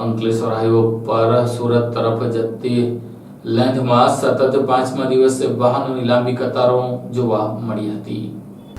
Ankleshwar highway પર સુરત તરફ જતી લેન્થમાં સતત પાંચમા દિવસે વાહનોની લાંબી કતારો જોવા મળી હતી.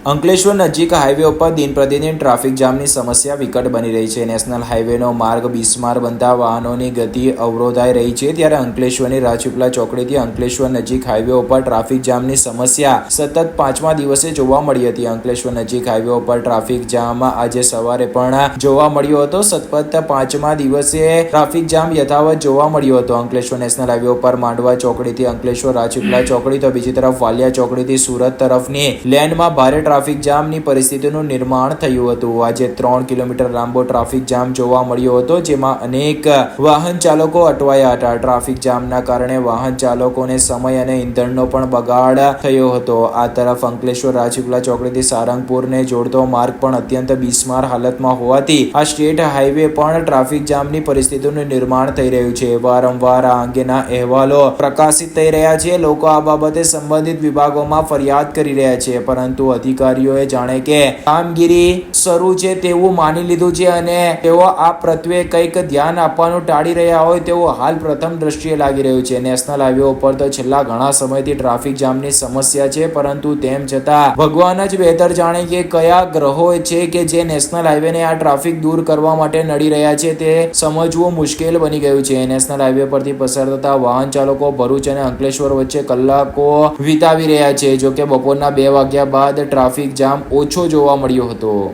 અંકલેશ્વર નજીક હાઈવે ઉપર દિન પ્રતિદિન ટ્રાફિક જામની સમસ્યા વિકટ બની રહી છે. નેશનલ હાઈવેનો માર્ગ બિસ્માર બનતા વાહનોની ગતિ અવરોધાઈ રહી છે. ત્યારે અંકલેશ્વરની રાજપીપલા ચોકડીથી અંકલેશ્વર નજીક હાઈવે ઉપર ટ્રાફિક જામની સમસ્યા સતત પાંચમા દિવસે જોવા મળી હતી. અંકલેશ્વર નજીક હાઈવે ઉપર ટ્રાફિક જામ આજે સવારે પણ જોવા મળ્યો હતો. સતત પાંચમા દિવસે ટ્રાફિક જામ યથાવત જોવા મળ્યો હતો. અંકલેશ્વર નેશનલ હાઈવે ઉપર માંડવા ચોકડીથી અંકલેશ્વર રાજપીપલા ચોકડી તો બીજી તરફ વાલિયા ચોકડીથી સુરત તરફની લેન્ડમાં ભારે ટ્રાફિક જામની પરિસ્થિતિનું નિર્માણ થયું હતું. આજે ત્રણ કિલોમીટર લાંબો ટ્રાફિક જામ જોવા મળ્યો હતો, જેમાં અનેક વાહન ચાલકો અટવાયા હતા. ટ્રાફિક જામના કારણે વાહન ચાલકોને સમય અને ઈંધણનો પણ બગાડ થયો હતો. આ તરફ અંકલેશ્વર રાજપીપળા ચોકડીથી સારંગપુરને જોડતો માર્ગ પણ અત્યંત બિસ્માર હાલતમાં હોવાથી આ સ્ટેટ હાઈવે પણ ટ્રાફિક જામની પરિસ્થિતિનું નિર્માણ થઈ રહ્યું છે. વારંવાર આ અંગેના અહેવાલો પ્રકાશિત થઈ રહ્યા છે. લોકો આ બાબતે સંબંધિત વિભાગોમાં ફરિયાદ કરી રહ્યા છે, પરંતુ અધિકારીઓએ જાણે કે કામગીરી શરૂ છે તેવું માની લીધું છે અને તેઓ આ પ્રત્યે કંઈક ધ્યાન આપવાનું ટાળી રહ્યા હોય તેવું હાલ પ્રથમ દ્રષ્ટિએ લાગી રહ્યું છે. નેશનલ હાઈવે ઉપર તો છેલ્લા ઘણા સમયથી ટ્રાફિક જામની સમસ્યા છે, પરંતુ તેમ છતાં ભગવાન જ બહેતર જાણે કે કયા ગ્રહો છે કે જે નેશનલ હાઈવેને આ ટ્રાફિક દૂર કરવા માટે નડી રહ્યા છે તે સમજવું મુશ્કેલ બની ગયું છે. નેશનલ હાઈવે પરથી પસાર થતા વાહન ચાલકો ભરૂચ અને અંકલેશ્વર વચ્ચે કલાકો વિતાવી રહ્યા છે. જો કે બપોરના બે વાગ્યા બાદ ટ્રાફિક જામ ઓછો જોવા મળ્યો હતો.